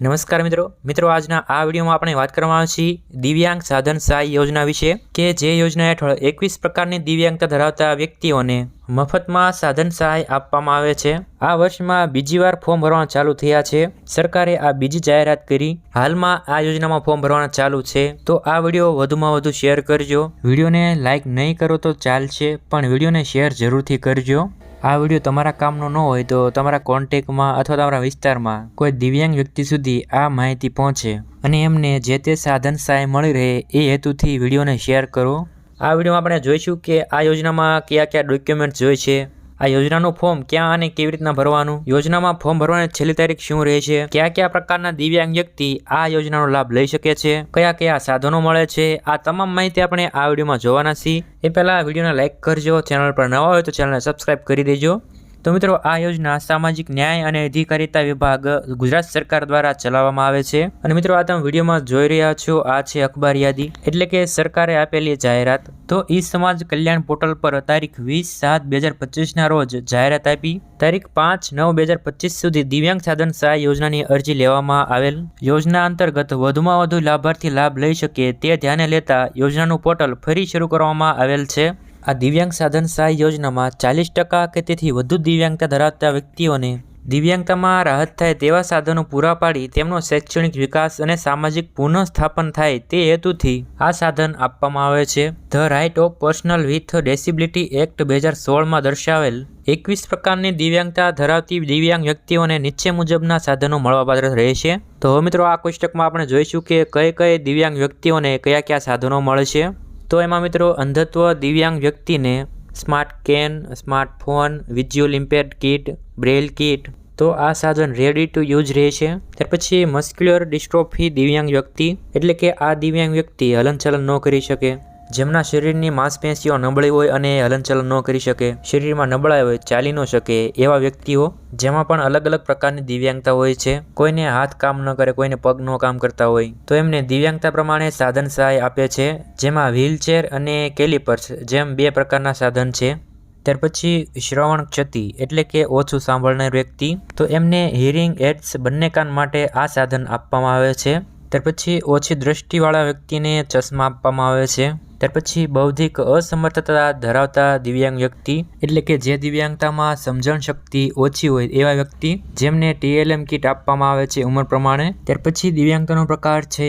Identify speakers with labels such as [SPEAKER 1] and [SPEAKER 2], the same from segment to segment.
[SPEAKER 1] નમસ્કાર મિત્રો. મિત્રો, આજના આ વિડીયોમાં આપણે વાત કરવામાં આવશે દિવ્યાંગ સાધન સહાય યોજના વિશે કે જે યોજના હેઠળ એકવીસ પ્રકારની દિવ્યાંગતા ધરાવતા વ્યક્તિઓને મફતમાં સાધન સહાય આપવામાં આવે છે. આ વર્ષમાં બીજી વાર ફોર્મ ભરવાના ચાલુ થયા છે. સરકારે આ બીજી જાહેરાત કરી. હાલમાં આ યોજનામાં ફોર્મ ભરવાના ચાલુ છે. તો આ વીડિયો વધુમાં વધુ શેર કરજો. વિડીયોને લાઇક નહીં કરો તો ચાલશે, પણ વિડીયોને શેર જરૂરથી કરજો. આ વીડિયો તમારા કામનો ન હોય તો તમારા કોન્ટેકમાં અથવા તમારા વિસ્તારમાં કોઈ દિવ્યાંગ વ્યક્તિ સુધી આ માહિતી પહોંચે. અને એમને જે તે સાધન સહાય મળી રહે એ હેતુથી વિડીયોને શેર કરો. આ વિડીયોમાં આપણે જોઈશું કે આ યોજનામાં કયા કયા ડોક્યુમેન્ટ્સ જોઈએ છે આ યોજનાનું ફોર્મ ક્યાં અને કેવી રીતના ભરવાનું? યોજનામાં ફોર્મ ભરવાની છેલ્લી તારીખ શું રહે છે? કયા કયા પ્રકારના દિવ્યાંગ વ્યક્તિ આ યોજનાનો લાભ લઈ શકે છે? કયા કયા સાધનો મળે છે? આ તમામ માહિતી આપણે આ વિડીયોમાં જોવાના છીએ. એ પહેલાં વિડીયોને લાઇક કરજો. ચેનલ પર નવા હોય તો ચેનલને સબસ્ક્રાઇબ કરી દેજો. તો મિત્રો, આ યોજના સામાજિક ન્યાય અને અધિકારીતા વિભાગ ગુજરાત સરકાર દ્વારા ચલાવવામાં આવે છે. અને મિત્રો, આ તમે વિડીયોમાં જોઈ રહ્યા છો, આ છે અખબાર યાદી. એટલે કે સરકારે આપેલી જાહેરાત. તો ઈ સમાજ કલ્યાણ પોર્ટલ પર તારીખ વીસ સાત બે હજાર પચીસના રોજ જાહેરાત આપી. તારીખ પાંચ નવ બે હજાર પચીસ સુધી દિવ્યાંગ સાધન સહાય યોજનાની અરજી લેવામાં આવેલ. યોજના અંતર્ગત વધુમાં વધુ લાભાર્થી લાભ લઈ શકે તે ધ્યાને લેતા યોજનાનું પોર્ટલ ફરી શરૂ કરવામાં આવેલ છે. આ દિવ્યાંગ સાધન સહાય યોજનામાં ચાલીસ ટકા કે તેથી વધુ દિવ્યાંગતા ધરાવતા વ્યક્તિઓને દિવ્યાંગતામાં રાહત થાય તેવા સાધનો પૂરા પાડી તેમનો શૈક્ષણિક વિકાસ અને સામાજિક પુનઃસ્થાપન થાય તે હેતુથી આ સાધન આપવામાં આવે છે. The right of personal with disability act બે હજાર સોળમાં દર્શાવેલ એકવીસ પ્રકારની દિવ્યાંગતા ધરાવતી દિવ્યાંગ વ્યક્તિઓને નીચે મુજબના સાધનો મળવાપાત્ર રહેશે તો મિત્રો આ કોષ્ટકમાં આપણે જોઈશું કે કઈ કઈ દિવ્યાંગ વ્યક્તિઓને કયા કયા સાધનો મળશે તો એમાં મિત્રો અંધત્વ દિવ્યાંગ વ્યક્તિને smart cane smartphone visual impaired kit, braille kit, તો આ સાધન રેડી ટુ યુઝ રહેશે ત્યાર પછી મસ્ક્યુલર ડિસ્ટ્રોફી દિવ્યાંગ વ્યક્તિ, એટલે કે આ દિવ્યાંગ વ્યક્તિ હલનચલન ન કરી શકે. જેમના શરીરની માંસપેશીઓ નબળી હોય અને હલનચલન ન કરી શકે, શરીરમાં નબળાઈ હોય, ચાલી ન શકે એવા વ્યક્તિઓ, જેમાં પણ અલગ અલગ પ્રકારની દિવ્યાંગતા હોય છે. કોઈને હાથ કામ ન કરે, કોઈને પગ ન કામ કરતા હોય. તો એમને દિવ્યાંગતા પ્રમાણે સાધન સહાય આપે છે, જેમાં વ્હીલચેર અને કેલિપર્સ જેમ બે પ્રકારના સાધન છે. ત્યાર પછી શ્રવણ ક્ષતિ, એટલે કે ઓછું સાંભળનાર વ્યક્તિ. તો એમને હિયરિંગ એડ્સ બંને કાન માટે આ સાધન આપવામાં આવે છે. ત્યાર પછી ઓછી દ્રષ્ટિવાળા વ્યક્તિને ચશ્મા આપવામાં આવે છે. ત્યાર પછી બૌદ્ધિક અસમર્થતા ધરાવતા દિવ્યાંગ વ્યક્તિ, એટલે કે જે દિવ્યાંગતામાં સમજણ શક્તિ ઓછી હોય એવા વ્યક્તિ, જેમને ટીએલએમ કીટ આપવામાં આવે છે ઉંમર પ્રમાણે. ત્યાર પછી દિવ્યાંગતાનો પ્રકાર છે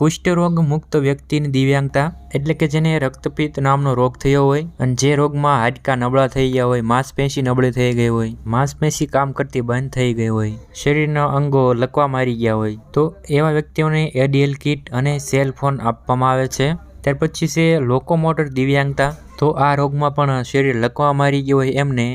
[SPEAKER 1] કુષ્ઠરોગ મુક્ત વ્યક્તિની દિવ્યાંગતા, એટલે કે જેને રક્તપિત્ત નામનો રોગ થયો હોય, અને જે રોગમાં હાડકાં નબળા થઈ ગયા હોય, માંસપેશી નબળી થઈ ગઈ હોય, માંસપેશી કામ કરતી બંધ થઈ ગઈ હોય, શરીરના અંગો લકવા મારી ગયા હોય, તો એવા વ્યક્તિઓને એડીએલ કીટ અને સેલ ફોન આપવામાં આવે છે. ત્યાર પછી છે લોકોમોટર દિવ્યાંગતા. તો આ રોગમાં પણ શરીર લકવા મારી ગયું હોય એમને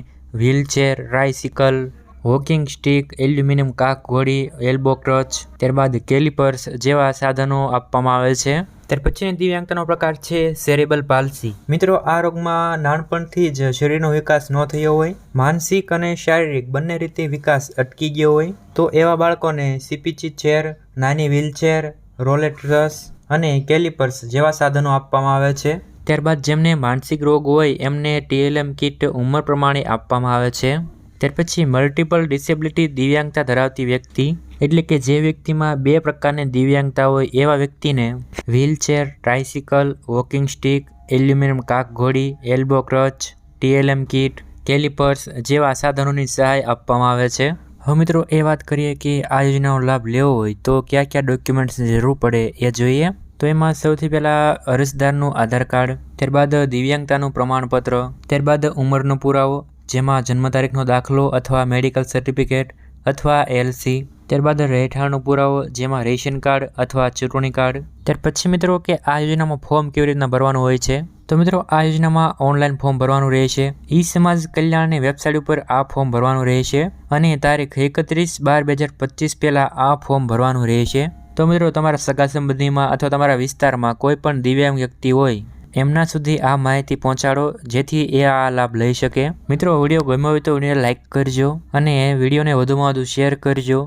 [SPEAKER 1] wheelchair tricycle walking stick aluminium કાક ઘોડી એલ્બો ક્રચ ત્યારબાદ કેલિપર્સ જેવા સાધનો આપવામાં આવે છે. ત્યાર પછીની દિવ્યાંગતાનો પ્રકાર છે સેરેબલ પાલસી મિત્રો, આ રોગમાં નાનપણથી જ શરીરનો વિકાસ ન થયો હોય, માનસિક અને શારીરિક બંને રીતે વિકાસ અટકી ગયો હોય, તો એવા બાળકોને સીપીચી ચેર નાની વ્હીલચેર રોલેટ્રસ અને કેલિપર્સ જેવા સાધનો આપવામાં આવે છે. ત્યારબાદ જેમને માનસિક રોગ હોય, એમને ટીએલએમ કીટ ઉંમર પ્રમાણે આપવામાં આવે છે. ત્યાર પછી મલ્ટિપલ ડિસેબિલિટી દિવ્યાંગતા ધરાવતી વ્યક્તિ, એટલે કે જે વ્યક્તિમાં બે પ્રકારની દિવ્યાંગતા હોય એવા વ્યક્તિને wheelchair tricycle walking stick aluminium કાક ઘોડી elbow crutch TLM kit calipers જેવા સાધનોની સહાય આપવામાં આવે છે. હવે મિત્રો એ વાત કરીએ કે આ યોજનાનો લાભ લેવો હોય તો કયા કયા ડોક્યુમેન્ટ્સની જરૂર પડે એ જોઈએ. તો એમાં સૌથી પહેલાં અરજદારનું આધાર કાર્ડ, ત્યારબાદ દિવ્યાંગતાનું પ્રમાણપત્ર, ત્યારબાદ ઉંમરનો પુરાવો, જેમાં જન્મ તારીખનો દાખલો અથવા મેડિકલ સર્ટિફિકેટ અથવા એલસી ત્યારબાદ રહેઠાણનો પુરાવો, જેમાં રેશન કાર્ડ અથવા ચૂંટણી કાર્ડ. ત્યાર પછી મિત્રો કે આ યોજનામાં ફોર્મ કેવી રીતના ભરવાનું હોય છે? તો મિત્રો, આ યોજનામાં ઓનલાઈન ફોર્મ ભરવાનું રહેશે. ઈ સમાજ કલ્યાણની વેબસાઇટ ઉપર આ ફોર્મ ભરવાનું રહેશે અને તારીખ એકત્રીસ બાર બે હજાર પચીસ પહેલાં આ ફોર્મ ભરવાનું રહેશે. તો મિત્રો, તમારા સગા સંબંધીમાં અથવા તમારા વિસ્તારમાં કોઈ પણ દિવ્યાંગ વ્યક્તિ હોય, એમના સુધી આ માહિતી પહોંચાડો, જેથી એ આ લાભ લઈ શકે. મિત્રો, વીડિયો ગમ્યો હોય તો વીડિયો લાઇક કરજો અને વિડીયોને વધુમાં વધુ શેર કરજો.